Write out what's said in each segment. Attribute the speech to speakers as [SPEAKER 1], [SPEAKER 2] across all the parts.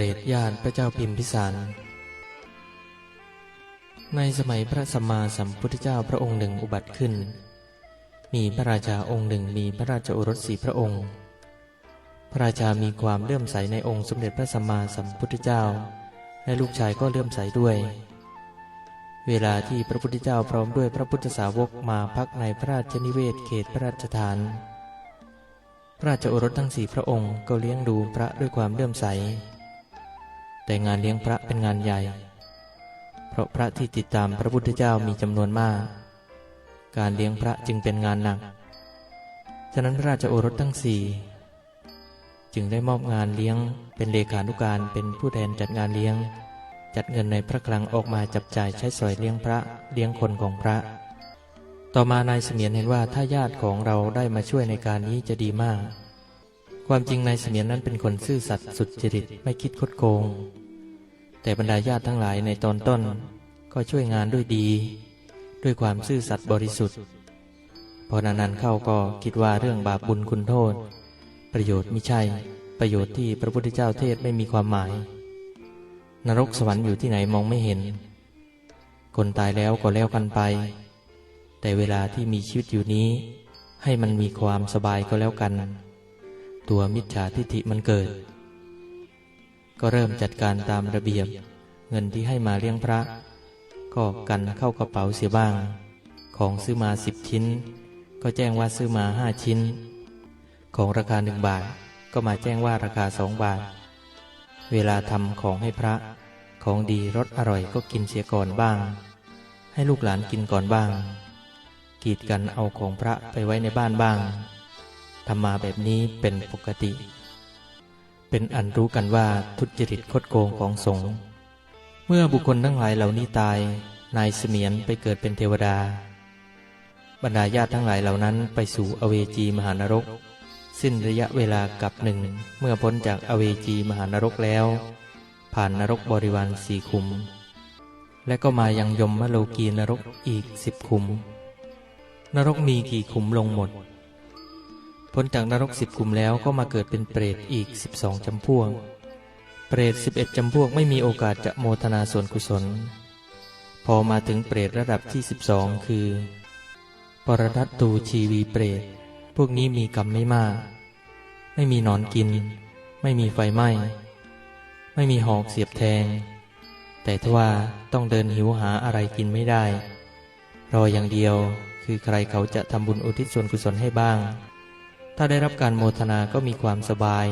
[SPEAKER 1] รตญาติพระเจ้าพิมพิสาร ในสมัยพระสัมมาสัมพุทธเจ้าพระองค์หนึ่งอุบัติขึ้น มีพระราชาองค์หนึ่งมีพระราชโอรสสีพระองค์ พระราชามีความเลื่อมใสในองค์สมเด็จพระสัมมาสัมพุทธเจ้า และลูกชายก็เลื่อมใสด้วย เวลาที่พระพุทธเจ้าพร้อมด้วยพระพุทธสาวกมาพักในพระราชนิเวศเขตพระราชฐานพระราชโอรสทั้งสี่พระองค์ก็เลี้ยงดูพระด้วยความเลื่อมใส แต่งานเลี้ยงพระเป็นงานใหญ่ เพราะพระที่ติดตามพระพุทธเจ้ามีจำนวนมาก การเลี้ยงพระจึงเป็นงานหนัก ฉะนั้นพระราชโอรสทั้งสี่จึงได้มอบงานเลี้ยงเป็นเลขานุการเป็นผู้แทนจัดงานเลี้ยง จัดเงินในพระคลังออกมาจับจ่ายใช้สอยเลี้ยงพระเลี้ยงคนของพระ ต่อมานายเสมียนเห็นว่าถ้าญาติของเราได้มาช่วยในการนี้จะดีมาก ความจริงนายเสมียนนั้นเป็นคนซื่อสัตย์สุจริตไม่คิดคดโกง แต่บรรดาญาติทั้งหลายในตอนต้นก็ช่วยงานด้วยดี ด้วยความซื่อสัตย์บริสุทธิ์ พอนานๆเข้าก็คิดว่าเรื่องบาปบุญคุณโทษ ประโยชน์ไม่ใช่ ประโยชน์ที่พระพุทธเจ้าเทศไม่มีความหมาย นรกสวรรค์อยู่ที่ไหนมองไม่เห็น คนตายแล้วก็แล้วกันไป แต่เวลาที่มีชีวิตอยู่นี้ ให้มันมีความสบายก็แล้วกัน ตัวมิจฉาทิฏฐิมันเกิด ก็เริ่มจัดการตามระเบียบ เงินที่ให้มาเลี้ยงพระ ก็กันเข้ากระเป๋าเสียบ้าง ของซื้อมาสิบชิ้น ก็แจ้งว่าซื้อมาห้าชิ้น ของราคาหนึ่งบาทก็มาแจ้งว่าราคาสองบาท เวลาทำของให้พระ ของดีรสอร่อยก็กินเสียก่อนบ้าง ให้ลูกหลานกินก่อนบ้าง กีดกันเอาของพระไปไว้ในบ้านบ้างทำมาแบบนี้เป็นปกติ เป็นอันรู้กันว่าทุจริตคดโกงของสงฆ์เมื่อบุคคลทั้งหลายเหล่านี้ตาย นายเสมียนไปเกิดเป็นเทวดา บรรดาญาติทั้งหลายเหล่านั้นไปสู่อเวจีมหานรก สิ้นระยะเวลากับหนึ่ง เมื่อพ้นจากอเวจีมหานรกแล้ว ผ่านนรกบริวารสี่คุม และก็มายังยมมโลกีนรกอีกสิบคุม นรกมีกี่คุมลงหมด พ้นจากนรกสิบคุมแล้วก็มาเกิดเป็นเปรตอีกสิบสองจำพวก เปรตสิบเอ็ดจำพวกไม่มีโอกาสจะโมทนาส่วนกุศล พอมาถึงเปรตระดับที่สิบสองคือ ปรทัตตูชีวีเปรต พวกนี้มีกรรมไม่มาก ไม่มีนอนกิน ไม่มีไฟไหม้ ไม่มีหอกเสียบแทง แต่ทว่าต้องเดินหิวหาอะไรกินไม่ได้ รออย่างเดียวคือใครเขาจะทำบุญอุทิศส่วนกุศลให้บ้าง ถ้าได้รับการโมทนาก็มีความสบาย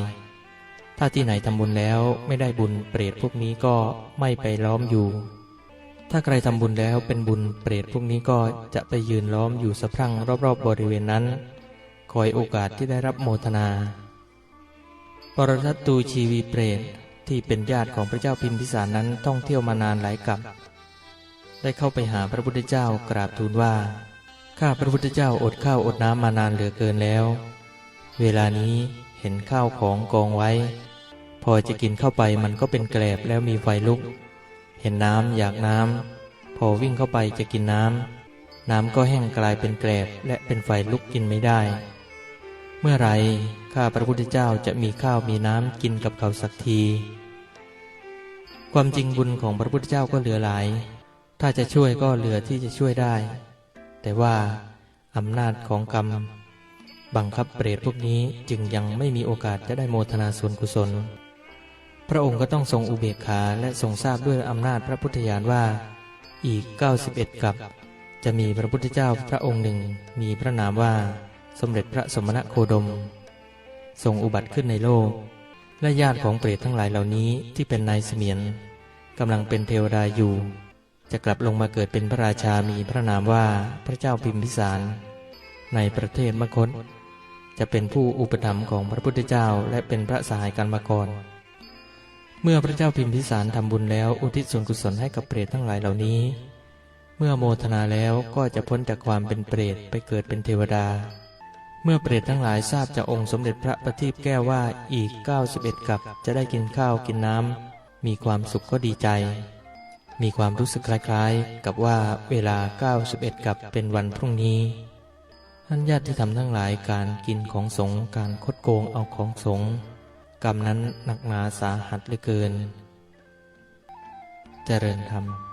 [SPEAKER 1] ถ้าที่ไหนทำบุญแล้วไม่ได้บุญเปรตพวกนี้ก็ไม่ไปล้อมอยู่ ถ้าใครทำบุญแล้วเป็นบุญเปรตพวกนี้ก็จะไปยืนล้อมอยู่สะพรั่งรอบๆบริเวณนั้น คอยโอกาสที่ได้รับโมทนา ปรทัตตูชีวีเปรตที่เป็นญาติของพระเจ้าพิมพิสารนั้นท่องเที่ยวมานานหลายกับ ได้เข้าไปหาพระพุทธเจ้ากราบทูลว่า ข้าพระพุทธเจ้าอดข้าวอดน้ำมานานเหลือเกินแล้ว เวลานี้เห็นข้าวของกองไว้ พอจะกินเข้าไปมันก็เป็นแกลบแล้วมีไฟลุก เห็นน้ำอยากน้ำพอวิ่งเข้าไปจะกินน้ำน้ำก็แห้งกลายเป็นแกลบและเป็นไฟลุกกินไม่ได้ เมื่อไรข้าพระพุทธเจ้าจะมีข้าวมีน้ำกินกับเขาสักที ความจริงบุญของพระพุทธเจ้าก็เหลือหลาย ถ้าจะช่วยก็เหลือที่จะช่วยได้ แต่ว่าอำนาจของกรรม บังคับเปรตพวกนี้จึงยังไม่มีโอกาสจะได้โมทนาส่วนกุศล พระองค์ก็ต้องทรงอุเบกขาและทรงทราบด้วยอำนาจพระพุทธญาณว่า อีก 91กับ จะมีพระพุทธเจ้าพระองค์หนึ่ง มีพระนามว่าสมเด็จพระสมณะโคดม ทรงอุบัติขึ้นในโลก และญาติของเปรตทั้งหลายเหล่านี้ที่เป็นนายเสมียนกำลังเป็นเทวดาอยู่ จะกลับลงมาเกิดเป็นพระราชามีพระนามว่าพระเจ้าพิมพิสาร ในประเทศมคต จะเป็นผู้อุปถัมภ์ของพระพุทธเจ้าและเป็นพระสหายกันมาก่อน เมื่อพระเจ้าพิมพิสารทำบุญแล้วอุทิศส่วนกุศลให้กับเปรตทั้งหลายเหล่านี้ เมื่อโมทนาแล้วก็จะพ้นจากความเป็นเปรตไปเกิดเป็นเทวดา เมื่อเปรตทั้งหลายทราบจากองค์สมเด็จพระประทีปแก้วว่าอีก 91 กับจะได้กินข้าวกินน้ำมีความสุขก็ดีใจ มีความรู้สึกคล้ายๆ กับว่าเวลา 91 กับเป็นวันพรุ่งนี้ ท่านญาติที่ทำทั้งหลายการกินของสงการคดโกงเอาของสงกรรมนั้นหนักหนาสาหัสเหลือเกินจเจริญธรรม